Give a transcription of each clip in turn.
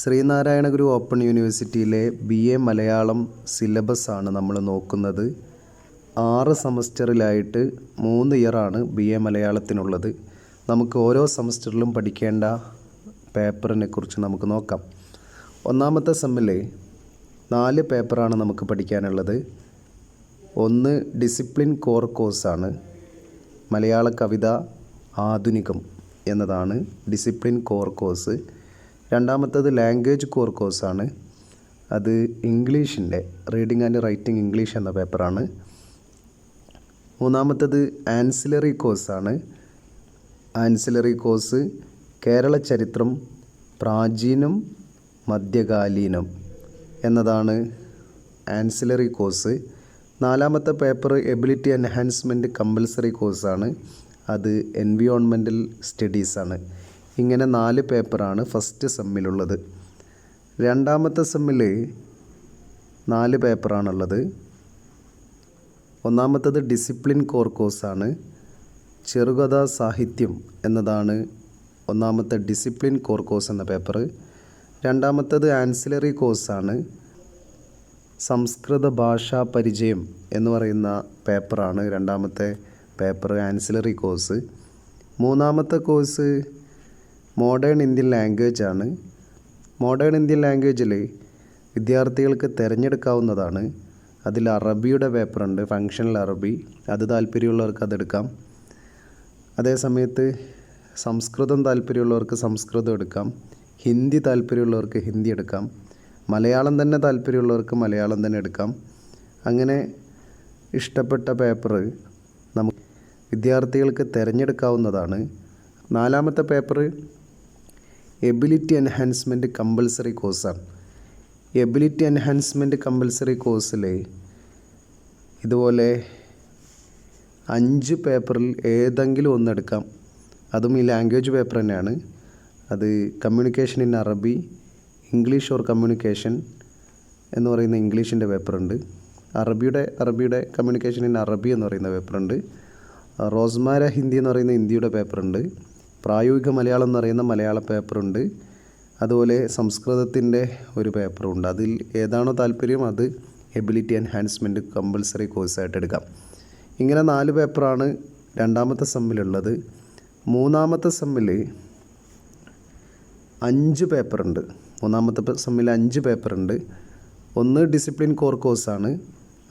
Sreenarayana Guru open യൂണിവേഴ്സിറ്റിയിലെ B A Malayalam ആണ് നമ്മൾ നോക്കുന്നത്. ആറ് സെമസ്റ്ററിലായിട്ട് മൂന്ന് ഇയറാണ് ബി എ മലയാളത്തിനുള്ളത്. നമുക്ക് ഓരോ സെമസ്റ്ററിലും പഠിക്കേണ്ട പേപ്പറിനെ കുറിച്ച് നമുക്ക് നോക്കാം. ഒന്നാമത്തെ സെമ്മിൽ നാല് പേപ്പറാണ് നമുക്ക് പഠിക്കാനുള്ളത്. ഒന്ന് ഡിസിപ്ലിൻ കോർ കോഴ്സാണ് മലയാള കവിത ആധുനികം എന്നതാണ് ഡിസിപ്ലിൻ കോർ കോഴ്സ് രണ്ടാമത്തത് ലാംഗ്വേജ് കോർ കോഴ്സാണ് അത് ഇംഗ്ലീഷിന്റെ റീഡിംഗ് ആൻഡ് റൈറ്റിംഗ് ഇംഗ്ലീഷ് എന്ന പേപ്പറാണ് മൂന്നാമത്തത് ആൻസിലറി കോഴ്സാണ് ആൻസിലറി കോഴ്സ് കേരള ചരിത്രം പ്രാചീനം മധ്യകാലീനം എന്നതാണ് ആൻസിലറി കോഴ്സ് നാലാമത്തെ പേപ്പർ എബിലിറ്റി എൻഹാൻസ്മെന്റ് കമ്പൽസറി കോഴ്സാണ് അത് എൻവിയോൺമെന്റൽ സ്റ്റഡീസാണ് ഇങ്ങനെ നാല് പേപ്പറാണ് ഫസ്റ്റ് സെമ്മിലുള്ളത്. രണ്ടാമത്തെ സെമ്മിൽ നാല് പേപ്പറാണുള്ളത്. ഒന്നാമത്തത് ഡിസിപ്ലിൻ കോർ കോഴ്സാണ്. ചെറുകഥാ സാഹിത്യം എന്നതാണ് ഒന്നാമത്തെ ഡിസിപ്ലിൻ കോർ കോഴ്സ് എന്ന പേപ്പർ രണ്ടാമത്തത് ആൻസിലറി കോഴ്സാണ്. സംസ്കൃത ഭാഷാ പരിചയം എന്ന് പറയുന്ന പേപ്പറാണ് രണ്ടാമത്തെ പേപ്പർ ആൻസിലറി കോഴ്സ്. മൂന്നാമത്തെ കോഴ്സ് മോഡേൺ ഇന്ത്യൻ ലാംഗ്വേജ് ആണ്. മോഡേൺ ഇന്ത്യൻ ലാംഗ്വേജിൽ വിദ്യാർത്ഥികൾക്ക് തിരഞ്ഞെടുക്കാവുന്നതാണ്. അതിൽ അറബിയുടെ പേപ്പർ ഉണ്ട് ഫങ്ഷണൽ അറബി. അത് താല്പര്യമുള്ളവർക്ക് അതെടുക്കാം അതേ സമയത്ത് സംസ്കൃതം താല്പര്യമുള്ളവർക്ക് സംസ്കൃതം എടുക്കാം. ഹിന്ദി താല്പര്യമുള്ളവർക്ക് ഹിന്ദി എടുക്കാം. മലയാളം തന്നെ താല്പര്യമുള്ളവർക്ക് മലയാളം തന്നെ എടുക്കാം. അങ്ങനെ ഇഷ്ടപ്പെട്ട പേപ്പർ നമുക്ക് വിദ്യാർത്ഥികൾക്ക് തിരഞ്ഞെടുക്കാവുന്നതാണ്. നാലാമത്തെ പേപ്പർ എബിലിറ്റി എൻഹാൻസ്മെന്റ് കമ്പൽസറി കോഴ്സാണ് എബിലിറ്റി എൻഹാൻസ്മെന്റ് കമ്പൽസറി കോഴ്സിൽ ഇതുപോലെ അഞ്ച് പേപ്പറിൽ ഏതെങ്കിലും ഒന്നെടുക്കാം അതും ഈ ലാംഗ്വേജ് പേപ്പർ തന്നെയാണ്. അത് communication in Arabi English or communication എന്ന് പറയുന്ന ഇംഗ്ലീഷിന്റെ പേപ്പറുണ്ട് അറബിയുടെ അറബിയുടെ കമ്മ്യൂണിക്കേഷൻ ഇൻ അറബി എന്ന് പറയുന്ന പേപ്പറുണ്ട് റോസ്മാര ഹിന്ദി എന്ന് പറയുന്ന ഹിന്ദിയുടെ പേപ്പറുണ്ട് പ്രായോഗിക മലയാളം എന്നറിയുന്ന മലയാള പേപ്പറുണ്ട്. അതുപോലെ സംസ്കൃതത്തിന്റെ ഒരു പേപ്പറുണ്ട്. അതിൽ ഏതാണോ താല്പര്യം അത് എബിലിറ്റി എൻഹാൻസ്മെന്റ് കമ്പൽസറി കോഴ്സായിട്ട് എടുക്കാം. ഇങ്ങനെ നാല് പേപ്പറാണ് രണ്ടാമത്തെ സെമ്മിലുള്ളത്. മൂന്നാമത്തെ സെമ്മിൽ അഞ്ച് പേപ്പറുണ്ട്. മൂന്നാമത്തെ സെമ്മിൽ അഞ്ച് പേപ്പറുണ്ട്. ഒന്ന് ഡിസിപ്ലിൻ കോർ കോഴ്സാണ്.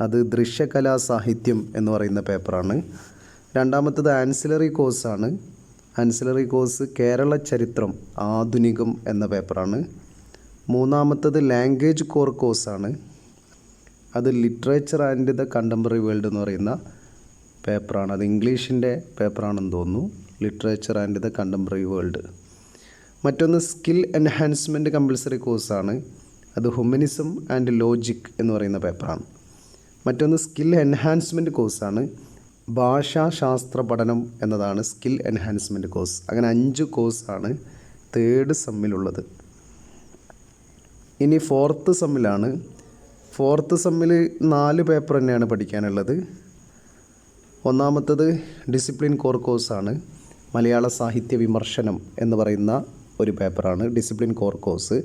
അത് ദൃശ്യകലാ സാഹിത്യം എന്ന് പറയുന്ന പേപ്പറാണ്. രണ്ടാമത്തത് ആൻസിലറി കോഴ്സാണ്. ആൻസിലറി കോഴ്സ് കേരള ചരിത്രം ആധുനികം എന്ന പേപ്പറാണ്. മൂന്നാമത്തത് ലാംഗ്വേജ് കോർ കോഴ്സാണ് അത് literature and the contemporary world എന്ന് പറയുന്ന പേപ്പറാണ്. അത് ഇംഗ്ലീഷിന്റെ പേപ്പറാണെന്ന് തോന്നുന്നു. Literature and the contemporary world മറ്റൊന്ന് സ്കിൽ എൻഹാൻസ്മെന്റ് കമ്പൽസറി കോഴ്സാണ് അത് ഹ്യൂമനിസം ആൻഡ് ലോജിക് എന്ന് പറയുന്ന പേപ്പറാണ്. മറ്റൊന്ന് സ്കിൽ എൻഹാൻസ്മെന്റ് കോഴ്സാണ് ഭാഷാശാസ്ത്ര പഠനം എന്നതാണ് സ്കിൽ എൻഹാൻസ്മെന്റ് കോഴ്സ് അങ്ങനെ അഞ്ച് കോഴ്സാണ് തേർഡ് സെമ്മിലുള്ളത് ഇനി ഫോർത്ത് സെമ്മിലാണ് ഫോർത്ത് സെമ്മിൽ നാല് പേപ്പർ തന്നെയാണ് പഠിക്കാനുള്ളത്. ഒന്നാമത്തത് ഡിസിപ്ലിൻ കോർ കോഴ്സാണ് മലയാള സാഹിത്യ വിമർശനം എന്ന് പറയുന്ന ഒരു പേപ്പറാണ് ഡിസിപ്ലിൻ കോർ കോഴ്സ്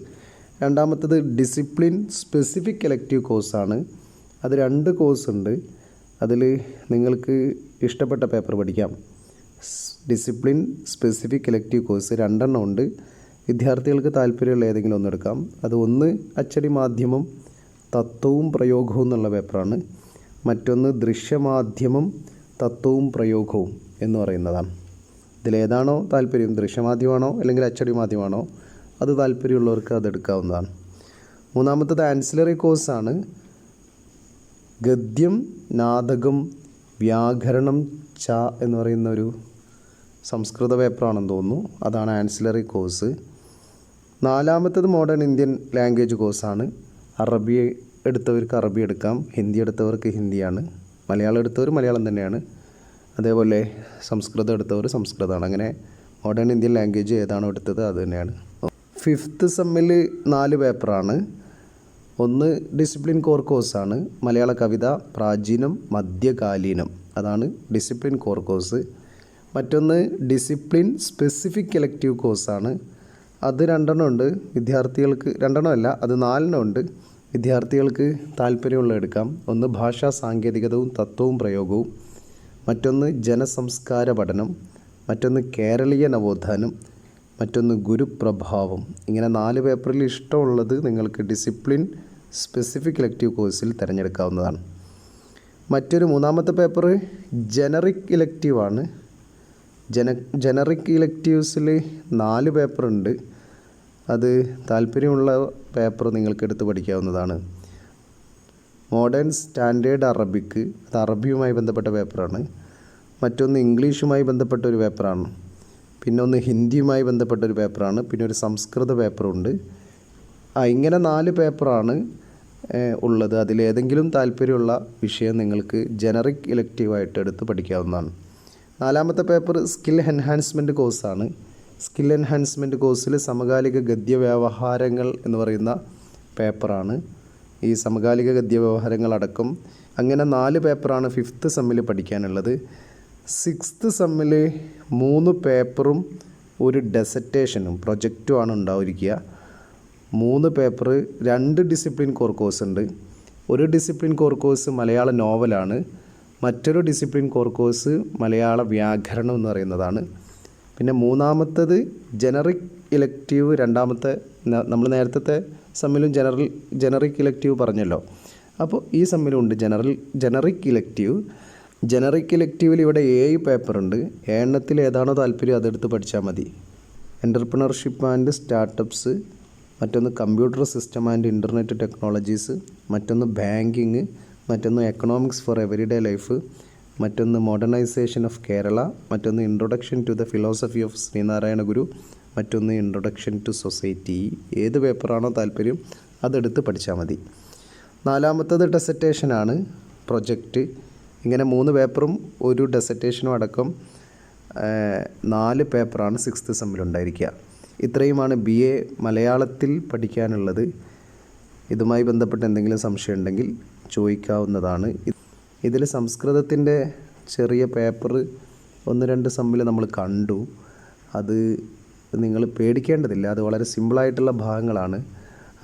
രണ്ടാമത്തത് ഡിസിപ്ലിൻ സ്പെസിഫിക് എലക്റ്റീവ് കോഴ്സാണ് അത് രണ്ട് കോഴ്സ് ഉണ്ട്. അതിൽ നിങ്ങൾക്ക് ഇഷ്ടപ്പെട്ട പേപ്പർ പഠിക്കാം. ഡിസിപ്ലിൻ സ്പെസിഫിക് ഇലക്റ്റീവ് കോഴ്സ് രണ്ടെണ്ണം ഉണ്ട്. വിദ്യാർത്ഥികൾക്ക് താല്പര്യമുള്ള ഏതെങ്കിലും ഒന്ന് എടുക്കാം. അത് ഒന്ന് അച്ചടി മാധ്യമം തത്വവും പ്രയോഗവും എന്നുള്ള പേപ്പറാണ്. മറ്റൊന്ന് ദൃശ്യമാധ്യമം തത്വവും പ്രയോഗവും എന്ന് പറയുന്നതാണ്. ഇതിലേതാണോ താല്പര്യം? ദൃശ്യമാധ്യമാണോ അല്ലെങ്കിൽ അച്ചടി മാധ്യമമാണോ? അത് താല്പര്യമുള്ളവർക്ക് അത് എടുക്കാവുന്നതാണ്. മൂന്നാമത്തത് ആൻസിലറി കോഴ്സാണ്. ഗദ്യം നാടകം വ്യാകരണം ച എന്ന് പറയുന്ന ഒരു സംസ്കൃത പേപ്പറാണെന്ന് തോന്നുന്നു. അതാണ് ആൻസിലറി കോഴ്സ്. നാലാമത്തത് മോഡേൺ ഇന്ത്യൻ ലാംഗ്വേജ് കോഴ്സാണ് അറബി എടുത്തവർക്ക് അറബി എടുക്കാം. ഹിന്ദി എടുത്തവർക്ക് ഹിന്ദിയാണ്. മലയാളം എടുത്തവർ മലയാളം തന്നെയാണ്. അതേപോലെ സംസ്കൃതം എടുത്തവർ സംസ്കൃതമാണ്. അങ്ങനെ മോഡേൺ ഇന്ത്യൻ ലാംഗ്വേജ് ഏതാണോ എടുത്തത് അത് തന്നെയാണ്. ഫിഫ്ത്ത് സെമ്മിൽ നാല് പേപ്പറാണ് ഒന്ന് ഡിസിപ്ലിൻ കോർ കോഴ്സാണ് മലയാള കവിത പ്രാചീനം മധ്യകാലീനം. അതാണ് ഡിസിപ്ലിൻ കോർ കോഴ്സ് മറ്റൊന്ന് ഡിസിപ്ലിൻ സ്പെസിഫിക് എലക്റ്റീവ് കോഴ്സാണ് അത് രണ്ടെണ്ണം ഉണ്ട്. വിദ്യാർത്ഥികൾക്ക് രണ്ടെണ്ണം അല്ല അത് നാലെണ്ണം ഉണ്ട്. വിദ്യാർത്ഥികൾക്ക് താല്പര്യമുള്ള എടുക്കാം. ഒന്ന് ഭാഷാ സാങ്കേതികതവും തത്വവും പ്രയോഗവും. മറ്റൊന്ന് ജനസംസ്കാര പഠനം. മറ്റൊന്ന് കേരളീയ നവോത്ഥാനം. മറ്റൊന്ന് ഗുരുപ്രഭാവം. ഇങ്ങനെ നാല് പേപ്പറിൽ ഇഷ്ടമുള്ളത് നിങ്ങൾക്ക് ഡിസിപ്ലിൻ സ്പെസിഫിക് ഇലക്റ്റീവ് കോഴ്സിൽ തിരഞ്ഞെടുക്കാവുന്നതാണ്. മറ്റൊരു മൂന്നാമത്തെ പേപ്പർ ജനറിക് ഇലക്റ്റീവാണ് ജന ജനറിക് ഇലക്റ്റീവ്സിൽ നാല് പേപ്പറുണ്ട്. അത് താല്പര്യമുള്ള പേപ്പർ നിങ്ങൾക്ക് എടുത്ത് പഠിക്കാവുന്നതാണ്. മോഡേൺ സ്റ്റാൻഡേർഡ് അറബിക്ക് അത് അറബിയുമായി ബന്ധപ്പെട്ട പേപ്പറാണ്. മറ്റൊന്ന് ഇംഗ്ലീഷുമായി ബന്ധപ്പെട്ട ഒരു പേപ്പറാണ്. പിന്നെ ഒന്ന് ഹിന്ദിയുമായി ബന്ധപ്പെട്ട ഒരു പേപ്പറാണ്. പിന്നെ ഒരു സംസ്കൃത പേപ്പറുണ്ട്. ആ ഇങ്ങനെ നാല് പേപ്പറാണ് ഉള്ളത്. അതിലേതെങ്കിലും താല്പര്യമുള്ള വിഷയം നിങ്ങൾക്ക് ജനറിക് ഇലക്റ്റീവായിട്ട് എടുത്ത് പഠിക്കാവുന്നതാണ്. നാലാമത്തെ പേപ്പർ സ്കിൽ എൻഹാൻസ്മെന്റ് കോഴ്സാണ്. സ്കിൽ എൻഹാൻസ്മെന്റ് കോഴ്സിൽ സമകാലിക ഗദ്യ വ്യവഹാരങ്ങൾ എന്ന് പറയുന്ന പേപ്പറാണ്. ഈ സമകാലിക ഗദ്യ വ്യവഹാരങ്ങളടക്കം അങ്ങനെ നാല് പേപ്പറാണ് ഫിഫ്ത്ത് സെമ്മിൽ പഠിക്കാനുള്ളത്. സിക്സ്ത് സെമ്മിൽ മൂന്ന് പേപ്പറും ഒരു ഡെസറ്റേഷനും പ്രൊജക്റ്റുമാണ് ഉണ്ടായിരിക്കുക. മൂന്ന് പേപ്പർ രണ്ട് ഡിസിപ്ലിൻ കോർ കോഴ്സ് ഉണ്ട്. ഒരു ഡിസിപ്ലിൻ കോർ കോഴ്സ് മലയാള നോവലാണ് മറ്റൊരു ഡിസിപ്ലിൻ കോർ കോഴ്സ് മലയാള വ്യാകരണം എന്ന് പറയുന്നതാണ്. പിന്നെ മൂന്നാമത്തത് ജനറിക് ഇലക്റ്റീവ് രണ്ടാമത്തെ നമ്മൾ നേരത്തെ സമ്മിലും ജനറൽ ജനറിക് ഇലക്റ്റീവ് പറഞ്ഞല്ലോ. അപ്പോൾ ഈ സമ്മിലുണ്ട് ജനറൽ ജനറിക് ഇലക്റ്റീവ് ജനറിക് ഇലക്റ്റീവിൽ ഇവിടെ ഏഴ് പേപ്പറുണ്ട് എണ്ണത്തിൽ ഏതാണോ താല്പര്യം അതെടുത്ത് പഠിച്ചാൽ മതി. എന്റർപ്രണർഷിപ്പ് ആൻഡ് സ്റ്റാർട്ടപ്സ് മറ്റൊന്ന് computer system and internet technologies മറ്റൊന്ന് ബാങ്കിങ് മറ്റൊന്ന് എക്കണോമിക്സ് ഫോർ എവറിഡേ ലൈഫ് മറ്റൊന്ന് മോഡേണൈസേഷൻ ഓഫ് കേരള മറ്റൊന്ന് introduction to the philosophy of Sreenarayana Guru മറ്റൊന്ന് ഇൻട്രൊഡക്ഷൻ ടു സൊസൈറ്റി ഏത് പേപ്പറാണോ താല്പര്യം അതെടുത്ത് പഠിച്ചാൽ മതി. നാലാമത്തത് ഡെസറ്റേഷനാണ് പ്രൊജക്റ്റ് ഇങ്ങനെ മൂന്ന് പേപ്പറും ഒരു ഡെസറ്റേഷനും അടക്കം നാല് പേപ്പറാണ് സിക്സ്ത് സെമ്മിലുണ്ടായിരിക്കുക ഇത്രയുമാണ് ബി എ മലയാളത്തിൽ പഠിക്കാനുള്ളത്. ഇതുമായി ബന്ധപ്പെട്ട് എന്തെങ്കിലും സംശയം ഉണ്ടെങ്കിൽ ചോദിക്കാവുന്നതാണ്. ഇതിൽ സംസ്കൃതത്തിന്റെ ചെറിയ പേപ്പർ ഒന്ന് രണ്ട് സമ്മിൽ നമ്മൾ കണ്ടു. അത് നിങ്ങൾ പേടിക്കേണ്ടതില്ല. അത് വളരെ സിമ്പിളായിട്ടുള്ള ഭാഗങ്ങളാണ്.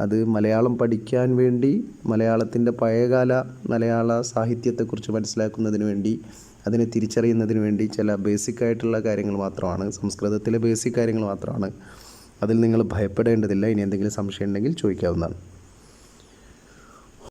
അത് മലയാളം പഠിക്കാൻ വേണ്ടി മലയാളത്തിന്റെ പഴയകാല മലയാള സാഹിത്യത്തെക്കുറിച്ച് മനസ്സിലാക്കുന്നതിന് വേണ്ടി അതിനെ തിരിച്ചറിയുന്നതിന് വേണ്ടി ചില ബേസിക് ആയിട്ടുള്ള കാര്യങ്ങൾ മാത്രമാണ് സംസ്കൃതത്തിലെ ബേസിക് കാര്യങ്ങൾ മാത്രമാണ്. അതിൽ നിങ്ങൾ ഭയപ്പെടേണ്ടതില്ല. ഇനി എന്തെങ്കിലും സംശയം ഉണ്ടെങ്കിൽ ചോദിക്കാവുന്നതാണ്.